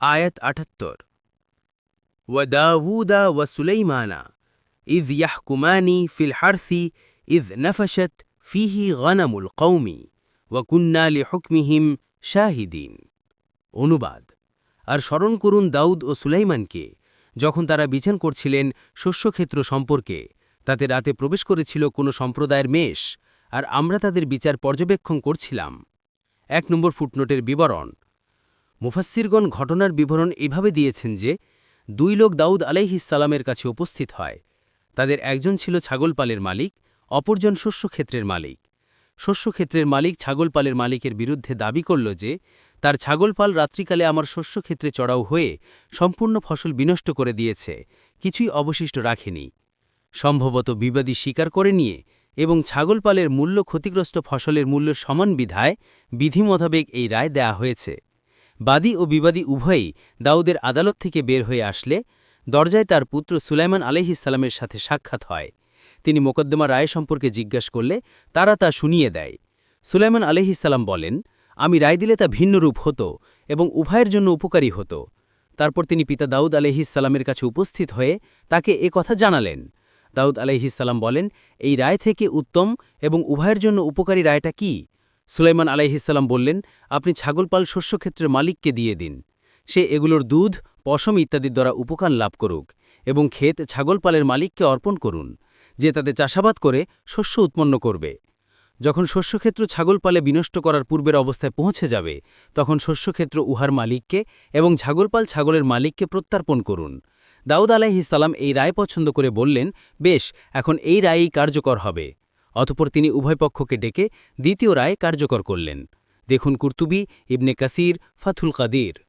আয়াত আটাত্তর। ওয়াদাউদা ওয়া সুলাইমানা ইজ ইয়াহকুমানি ফিল হারসি ইজ নফশত ফিহি গনামুল কৌমি ওয়াকুন্নালি হুকমিহিম শাহিদিন। অনুবাদ, আর স্মরণ করুন দাউদ ও সুলাইমানকে, যখন তারা বিছান করছিলেন শস্যক্ষেত্র সম্পর্কে, তাতে রাতে প্রবেশ করেছিল কোনো সম্প্রদায়ের মেষ, আর আমরা তাদের বিচার পর্যবেক্ষণ করছিলাম। এক নম্বর ফুটনোটের বিবরণ মুফাসসিরগণ ঘটনার বিবরণ এভাবে দিয়েছেন যে, দুই লোক দাউদ আলাইহিসালামের কাছে উপস্থিত হয়। তাদের একজন ছিল ছাগলপালের মালিক, অপরজন শস্যক্ষেত্রের মালিক। শস্যক্ষেত্রের মালিক ছাগলপালের মালিকের বিরুদ্ধে দাবি করল যে, তার ছাগলপাল রাত্রিকালে আমার শস্যক্ষেত্রে চড়াও হয়ে সম্পূর্ণ ফসল বিনষ্ট করে দিয়েছে, কিছুই অবশিষ্ট রাখেনি। সম্ভবত বিবাদী স্বীকার করে নিয়ে এবং ছাগলপালের মূল্য ক্ষতিগ্রস্ত ফসলের মূল্য সমান বিধায় বিধি মোতাবেক এই রায় দেয়া হয়েছে। বাদী ও বিবাদী উভয়ই দাউদের আদালত থেকে বের হয়ে আসলে দরজায় তার পুত্র সুলাইমান আলহিসাল্লামের সাথে সাক্ষাৎ হয়। তিনি মোকদ্দমা রায় সম্পর্কে জিজ্ঞাস করলে তারা তা শুনিয়ে দেয়। সুলাইমান আলহিসাল্লাম বলেন, আমি রায় দিলে তা ভিন্ন রূপ হতো এবং উভয়ের জন্য উপকারী হতো। তারপর তিনি পিতা দাউদ আলহিসাল্লামের কাছে উপস্থিত হয়ে তাকে এ কথা জানালেন। দাউদ আলহিসাল্লাম বলেন, এই রায় থেকে উত্তম এবং উভয়ের জন্য উপকারী রায়টা কি? সুলাইমান আলাইহিসাল্লাম বললেন, আপনি ছাগলপাল শস্যক্ষেত্রের মালিককে দিয়ে দিন। সে এগুলোর দুধ, পশম ইত্যাদির দ্বারা উপকার লাভ করুক এবং ক্ষেত ছাগলপালের মালিককে অর্পণ করুন, যে তাতে চাষাবাদ করে শস্য উৎপন্ন করবে। যখন শস্যক্ষেত্র ছাগলপালে বিনষ্ট করার পূর্বের অবস্থায় পৌঁছে যাবে, তখন শস্যক্ষেত্র উহার মালিককে এবং ছাগলপাল ছাগলের মালিককে প্রত্যার্পণ করুন। দাউদ আলাইহিসাল্লাম এই রায় পছন্দ করে বললেন, বেশ, এখন এই রায়ই কার্যকর হবে। অতপর তিনি উভয় পক্ষকে ডেকে দ্বিতীয় রায় কার্যকর করলেন। দেখুন কুর্তুবি, ইবনে কাসির, ফাথুল কাদির।